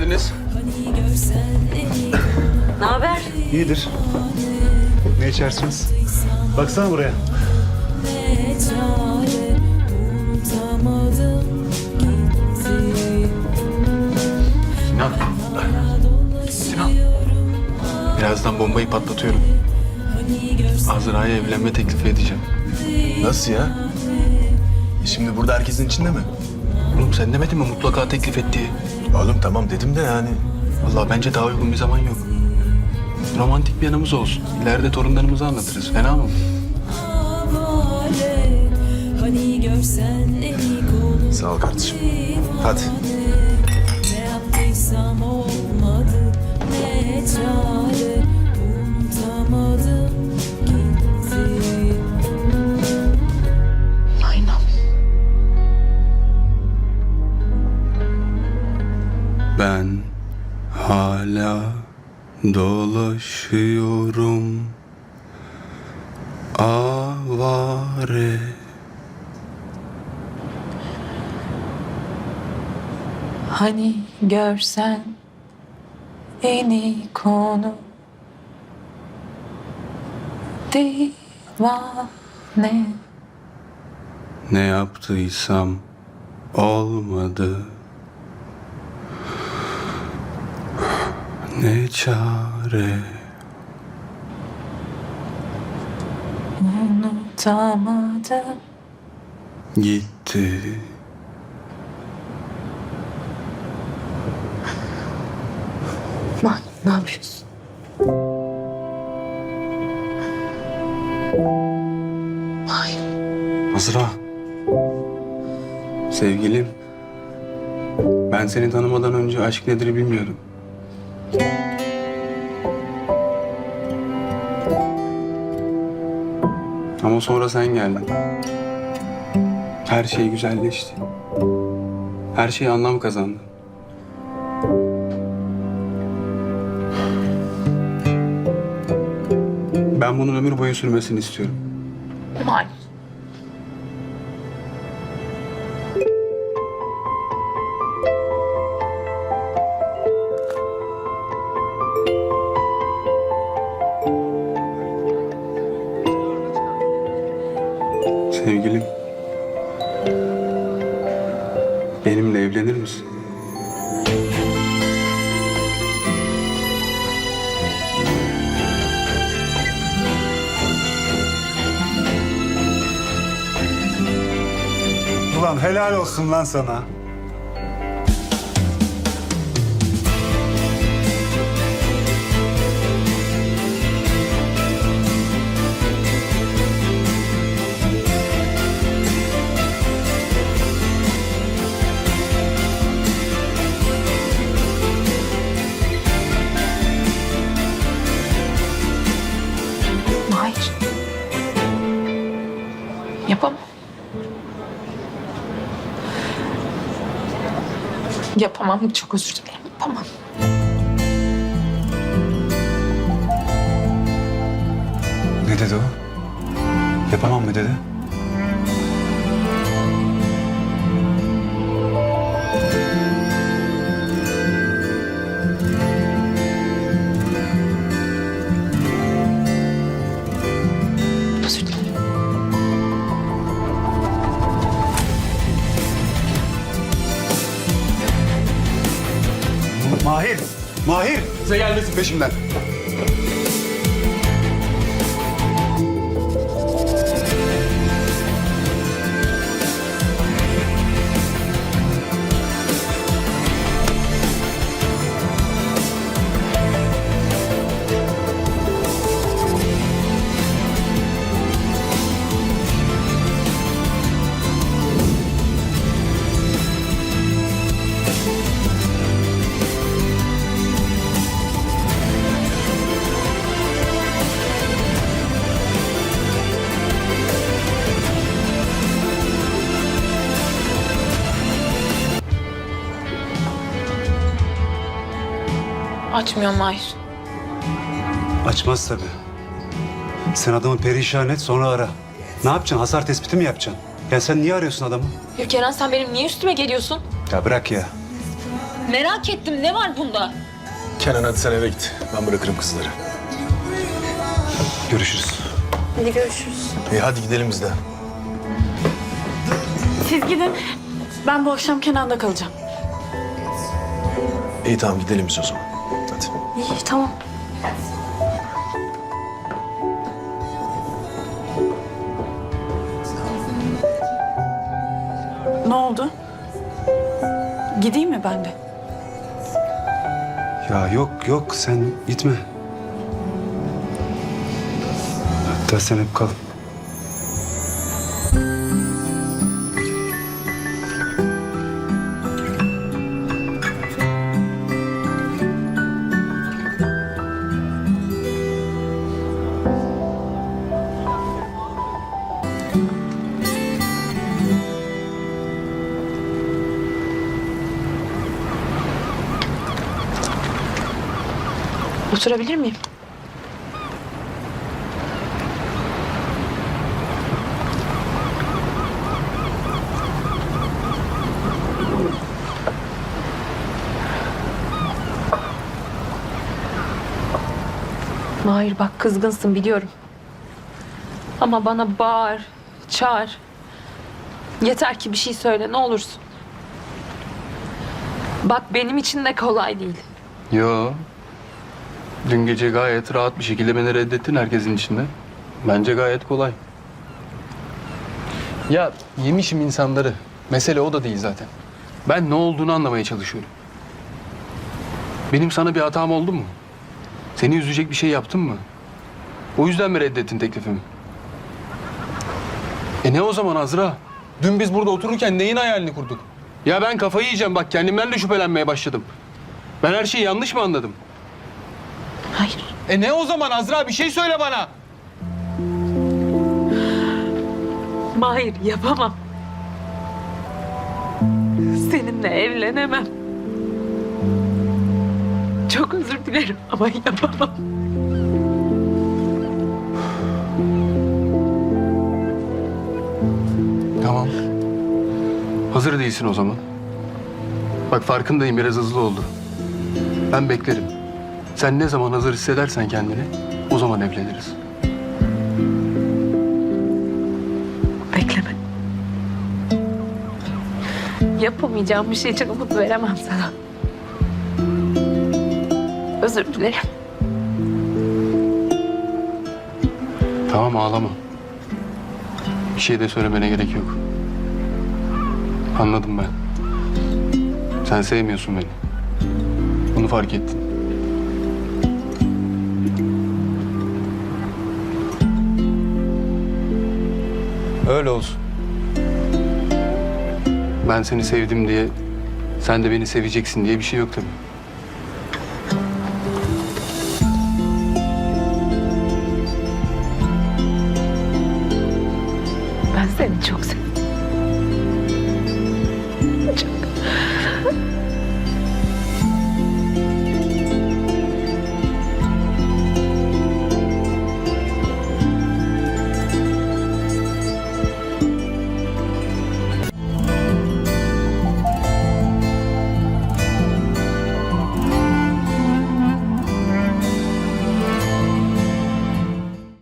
geldiniz. Ne haber? İyidir. Ne içersiniz? Baksana buraya. Sinan. Sinan. Birazdan bombayı patlatıyorum. Azra'ya evlenme teklifi edeceğim. Nasıl ya? E Şimdi burada herkesin içinde mi? Oğlum sen demedin mi mutlaka teklif et diye? Oğlum tamam dedim de yani. Vallahi bence daha uygun bir zaman yok. Romantik bir yanımız olsun. İleride torunlarımıza anlatırız. Fena mı? Görsen enik olur Sağ ol kardeşim. Hadi. Ben hala dolaşıyorum avare. Hani görsen en iyi konu divane. Ne yaptıysam olmadı. Ne çare. Unutamadım. Gitti. Bak ne yapıyorsun? Hayır. Azra. Sevgilim. Ben seni tanımadan önce aşk nedir bilmiyordum. Ama sonra sen geldin. Her şey güzelleşti. Her şey anlam kazandı. Ben bunun ömür boyu sürmesini istiyorum. Hayır. Evlenir misin? Ulan helal olsun lan sana. Yapamam. Çok özür dilerim. Yapamam. Ne dedi o? Yapamam mı dedi? Size gelmesin peşimden. Açmıyor Mahir. Açmaz tabii. Sen adamı perişan et sonra ara. Ne yapacaksın? Hasar tespiti mi yapacaksın? Ya sen niye arıyorsun adamı? Hürkeren sen benim niye üstüme geliyorsun? Ya bırak ya. Merak ettim ne var bunda? Kenan hadi sen eve git. Ben bırakırım kızları. Görüşürüz. Hadi görüşürüz. İyi hadi gidelim biz de. Siz gidin. Ben bu akşam Kenan'da kalacağım. İyi tamam gidelim biz o zaman. İyi tamam. Ne oldu? Gideyim mi ben de? Ya yok yok sen gitme. Hatta sen hep kal. Oturabilir miyim? Mahir bak kızgınsın biliyorum. Ama bana bağır, çağır. Yeter ki bir şey söyle ne olursun. Bak benim için de kolay değil. Yo. Dün gece gayet rahat bir şekilde beni reddettin herkesin içinde. Bence gayet kolay. Ya yemişim insanları. Mesele o da değil zaten. Ben ne olduğunu anlamaya çalışıyorum. Benim sana bir hatam oldu mu? Seni üzecek bir şey yaptım mı? O yüzden mi reddettin teklifimi? E ne o zaman Azra? Dün biz burada otururken neyin hayalini kurduk? Ya ben kafayı yiyeceğim bak kendimden de şüphelenmeye başladım. Ben her şeyi yanlış mı anladım? Hayır. E ne o zaman Azra bir şey söyle bana. Mahir yapamam. Seninle evlenemem. Çok özür dilerim ama yapamam. Tamam. Hazır değilsin o zaman. Bak farkındayım biraz hızlı oldu. Ben beklerim. Sen ne zaman hazır hissedersen kendini o zaman evleniriz. Bekleme. Yapamayacağım bir şey için umut veremem sana. Özür dilerim. Tamam ağlama. Bir şey de söylemene gerek yok. Anladım ben. Sen sevmiyorsun beni. Bunu fark ettim. Öyle olsun. Ben seni sevdim diye sen de beni seveceksin diye bir şey yok tabii. Ben seni çok sevdim.